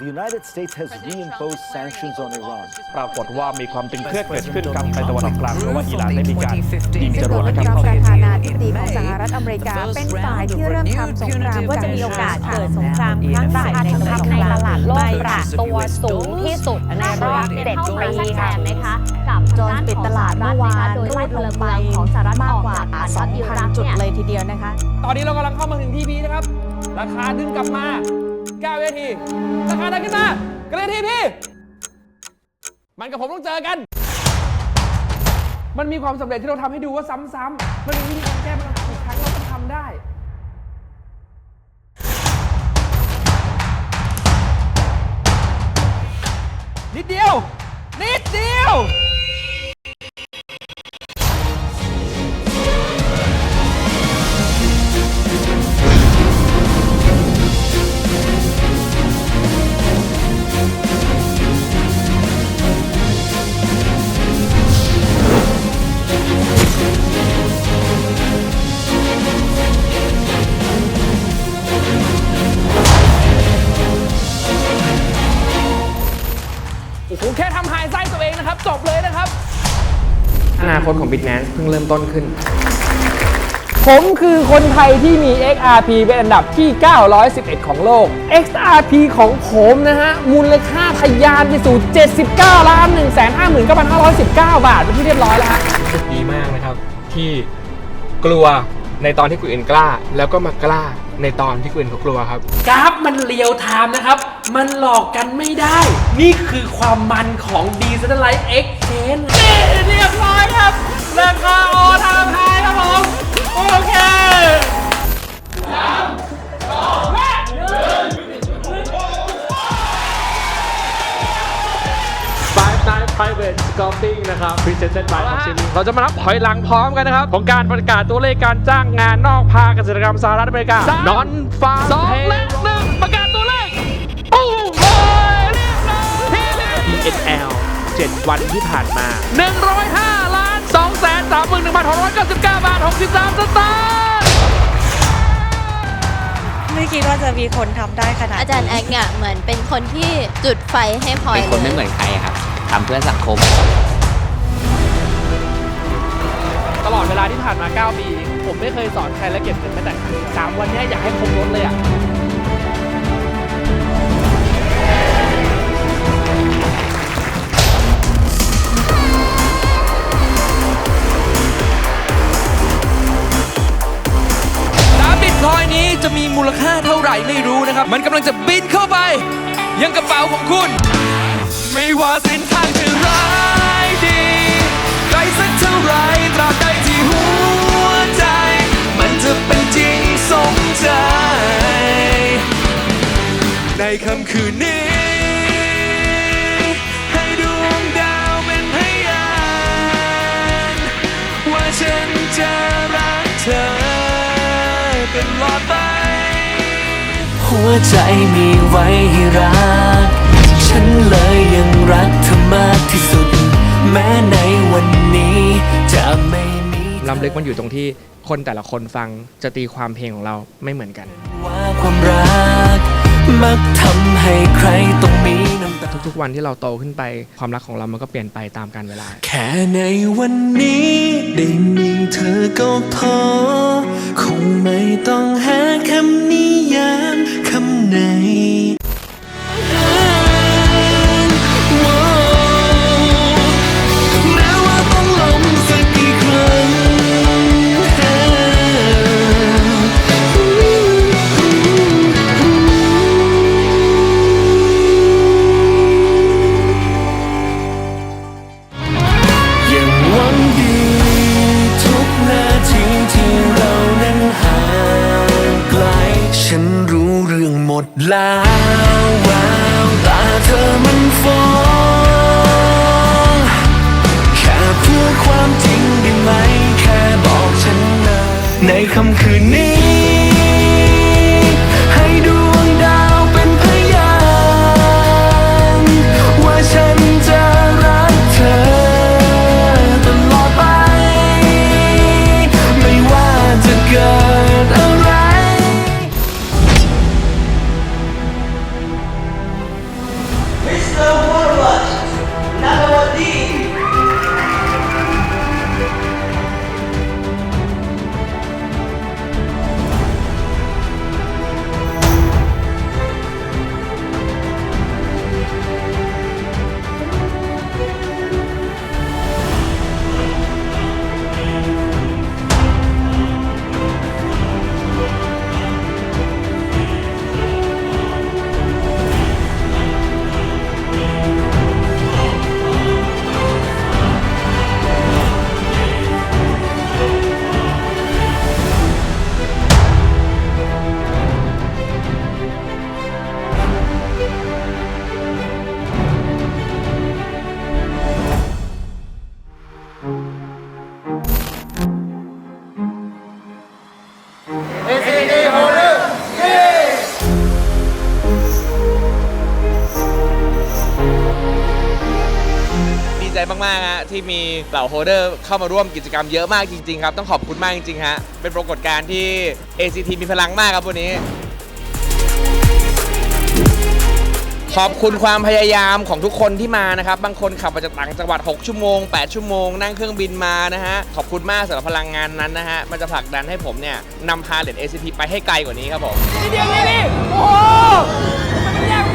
the United States has reimposed sanctions on Iran. ปรากฏว่ามีความตึงเครียดเกิดขึ้นครับในตะวันออกกลางเพราะว่าอิหร่านได้มีการยิงจซึ่งรโดวดนัลนะด์คทรับรัมป์ประธานาธิบดีของสหรัฐอเมริกา เป็นฝ่ายที่เริ่มทำสงครามว่าจะมีโอกาสเกิดสงครามครั้งใหญ่ในตะวันออกกลางในตลาดโลกปรับตัวสูงที่สุดในรอบเจ็ดปีค่ะนะคะกับจนปิดตลาดเมื่อวานโดยรูไล่ดพลลงเมืไปองของสหรัฐมากออกกว่าจากฐานทัพอิรัก2,000จุดเนี่ยเลยทีเดียวนะคะ ตอนนี้เรากำลังเข้ามาถึงทีพีนะครับ ราคาดึงกลับมา 9วินาทีราคาดังขึ้นมากระทีพี่ มันกับผมต้องเจอกัน มันมีความสำเร็จที่เราทำให้ดูว่าซ้ำๆมันมีวิธี อนาคตของ Bitnance เพิ่งเริ่มต้นขึ้น ผมคือคนไทยที่มี XRP เป็นอันดับที่ 911 ของโลก XRP ของผมนะฮะ มูลค่าทะยานไปสู่ 79ล้าน1 5 9 5 1 9 บาทเป็นที่เรียบร้อยแล้วฮะดีมากนะครับ ที่กลัวในตอนที่คุณอื่นกล้า แล้วก็มากล้าในตอนที่คุณอื่นเขากลัวครับ กราฟมันเรียวไทม์นะครับ มันหลอกกันไม่ได้ นี่คือความมันของ d e c e n t r a l i z e d Exchange นี่เรียบร้อยครับราคาออทามไฮครับผม โอเค Five Nine Private Scouting นะครับ Presented by Oxygen เราจะมานับถอยหลังพร้อมกันนะครับ ของการประกาศตัวเลขการจ้างงานนอกภาคเกษตรกรรมสหรัฐอเมริกา Non Farm สองและหนึ่งประ วันที่ผ่านมา 105 ล้าน 2 3 1 699 บาท 63 สตางค์ไม่คิดว่าจะมีคนทำได้ขนาดอาจารย์แอกเนี่ยเหมือนเป็นคนที่จุดไฟให้พลอยเป็นคนเลไม่ย เหมือนใครครับทำเพื่อสังคม ตลอดเวลาที่ผ่านมา 9 ปี ผมไม่เคยสอนใครและเก็บเงินแม้แต่ครั้งเดียวสามวันเนี้ยอยากให้ครบรถเลยอะ จะมีมูลค่าเท่าไหร่ไม่รู้นะครับ มันกำลังจะบินเข้าไป ยังกระเป๋าของคุณ ไม่ว่าเส้นทางจะร้ายดีไกลสักเท่าไรตราบใดที่หัวใจ มันจะเป็นจริงสมใจ ในค่ำคืนนี้ ให้ดวงดาวเป็นพยานว่าฉันจะ วใจมีไว้ให้รัก ฉันเลยยังรักเธอมากที่สุด แม้ในวันนี้จะไม่มีล้ำลึกมันอยู่ตรงที่คนแต่ละคนฟังจะตีความเพลงของเราไม่เหมือนกัน ว่าความรัก มักทำให้ใครต้องมีน้ำตา ทุกๆวันที่เราโตขึ้นไปความรักของเรามันก็เปลี่ยนไปตามกาลเวลา แค่ในวันนี้ได้มีเธอก็พอ คงไม่ต้องหาคำนิยามคำไหน หมดแล้วแววตาเธอมันฟ้องแค่พูดความจริงได้ไหม แค่บอกฉันนะในค่ำคืนนี้ มากๆฮะที่มีเหล่าโฮเดอร์เข้ามาร่วมกิจกรรมเยอะมากจริงๆครับ ต้องขอบคุณมากจริงๆฮะเป็นปรากฏการณ์ที่ ACT มีพลังมากครับวันนี้ ขอบคุณความพยายามของทุกคนที่มานะครับ บางคนขับมาจากต่างจังหวัด 6 ชั่วโมง 8 ชั่วโมง นั่งเครื่องบินมานะฮะ ขอบคุณมากสำหรับพลังงานนั้นนะฮะ มันจะผลักดันให้ผมเนี่ยนำพาเลท ACT ไปให้ไกลกว่านี้ครับผมเดียวนี่นี่โอ้โห